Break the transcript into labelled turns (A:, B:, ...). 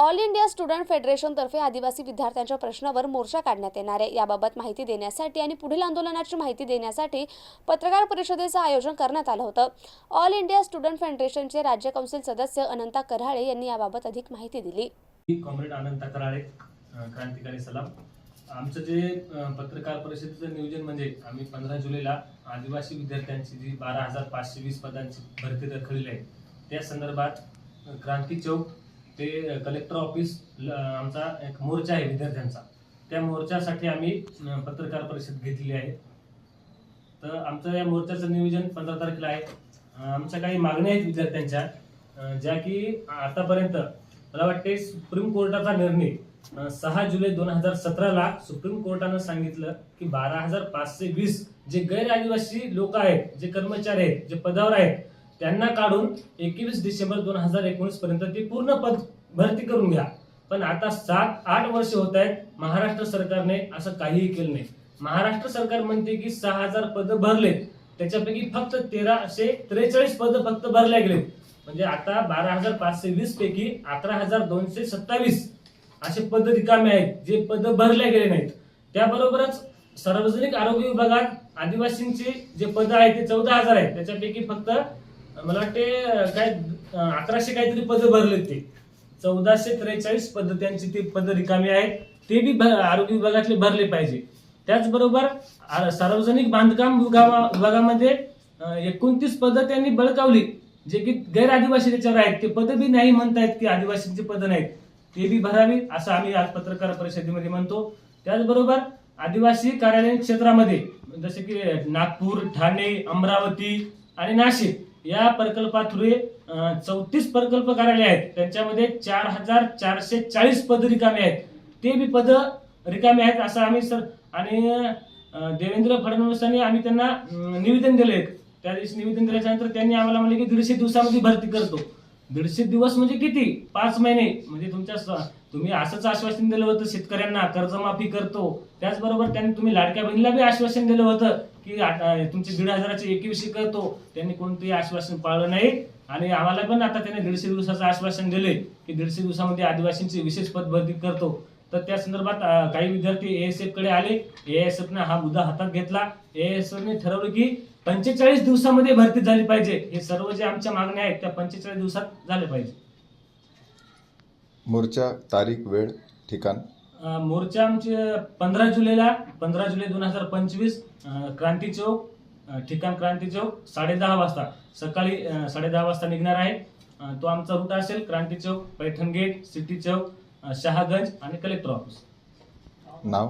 A: All India student फेडरेशनतर्फे आदिवासी विद्यार्थ्यांच्या प्रश्नावर मोर्चा काढण्यात येणार आहे. याबाबत माहिती देण्यासाठी आणि पुढील आंदोलनाची माहिती देण्यासाठी पत्रकार परिषदेचं आयोजन करण्यात आलं होतं. ऑल इंडिया स्टुडंट फेडरेशनचे राज्य कौन्सिल सदस्य अनंता कराळे यांनी याबाबत अधिक माहिती दिली.
B: कॉम्रेड अनंता कराळे क्रांतिकारी सलाम. आमचं जे पत्रकार परिषदेचं नियोजन म्हणजे आम्ही पंधरा जुलैला आदिवासी विद्यार्थ्यांची जी बारा हजार पाचशे वीस पदांची भरती दाखवलेली आहे त्या संदर्भात क्रांती चौक ते कलेक्टर ऑफिस आमचा एक मोर्चा आहे विद्यार्थ्यांचा. त्या मोर्चासाठी आम्ही पत्रकार परिषद घेतलेली आहे. तर आमचं या मोर्चाचं नियोजन पंधरा तारखेला आहे. आमच्या काही मागण्या आहेत विद्यार्थ्यांच्या ज्या की आतापर्यंत मला वाटते सुप्रीम कोर्टाचा निर्णय सहा जुलै दोन हजार सतराला सुप्रीम कोर्टानं सांगितलं की बारा हजार पाचशे वीस जे गैर आदिवासी लोक आहेत जे कर्मचारी आहेत जे पदावर आहेत त्यांना काढून एकवीस डिसेंबर दोन हजार एकोणीस पर्यंत ती पूर्ण पद भरती करून घ्या. पण आता सात आठ वर्ष होत आहेत महाराष्ट्र सरकारने असं काहीही केलं नाही. महाराष्ट्र सरकार म्हणते की सहा हजार पद भरलेत. त्याच्यापैकी फक्त तेराशे त्रेचाळीस पद फक्त भरल्या गेलेत. म्हणजे आता बारा हजार पाचशे वीस पैकी अकरा हजार दोनशे सत्तावीस असे पद रिकामे आहेत जे पद भरले गेले नाहीत. त्याबरोबरच सार्वजनिक आरोग्य विभागात आदिवासींचे जे पद आहेत ते चौदा हजार आहेत. त्याच्यापैकी फक्त मला वाटते काय अकराशे काहीतरी पद भरलेत ते. चौदाशे त्रेचाळीस पद त्यांची ती पद रिकामी आहेत. ते बी आरोग्य विभागातले भरले पाहिजे. त्याचबरोबर सार्वजनिक बांधकाम विभागामध्ये एकोणतीस पद त्यांनी बळकावली. जे की गैर आदिवासी त्याच्यावर आहेत. ते पद बी नाही म्हणतायत की आदिवासींची पद नाहीत. ते बी भरावी असं आम्ही आज पत्रकार परिषदेमध्ये म्हणतो. त्याचबरोबर आदिवासी कार्यालयीन क्षेत्रामध्ये जसे की नागपूर ठाणे अमरावती आणि नाशिक या प्रकल्पाथ्रुए चौतीस प्रकल्प कार्यालय आहेत. त्यांच्यामध्ये चार हजार चारशे चाळीस पद रिकामे आहेत. ते बी पद रिकामे आहेत असं आम्ही सर आणि देवेंद्र फडणवीसांनी आम्ही त्यांना निवेदन निवेदन दिले त्या दिवशी निवेदन दिल्याच्यानंतर त्यांनी आम्हाला म्हणले की दीडशे दिवसामध्ये भरती करतो. दीडशे दिवस म्हणजे किती? पाच महिने. म्हणजे तुमच्या तुम्ही असंच आश्वासन दिलं होतं शेतकऱ्यांना कर्जमाफी करतो. त्याचबरोबर त्यांनी तुम्ही लाडक्या बहिणीला बी आश्वासन दिलं होतं. की आता तुमचे दीड हजाराचे एकवीसशे करतो त्यांनी कोणतेही आश्वासन पाळलं नाही. आणि आम्हाला पण आता त्यांनी दीडशे दिवसाचं आश्वासन दिले की दीडशे दिवसामध्ये आदिवासींची विशेष पद भरती करतो. तर त्या संदर्भात काही विद्यार्थी एएसएफकडे आले. एएसएफ ने हा मुद्दा हातात घेतला. एएसएफ ने ठरवलं की पंचेचाळीस दिवसामध्ये भरती झाली पाहिजे. हे सर्व जे आमच्या मागण्या आहेत त्या पंचेचाळीस दिवसात झाले पाहिजे.
C: मोर्चा तारीख वेळ ठिकाण.
B: मोर्चा आमचे पंधरा जुलैला पंधरा जुलै दोन हजार पंचवीस क्रांती चौक ठिकाण क्रांती चौक साडेदहा वाजता. सकाळी साडे दहा वाजता निघणार आहे. तो आमचा रूट असेल क्रांती चौक पैठण गेट सिटी चौक शहागंज आणि कलेक्टर ऑफिस.
C: नाव?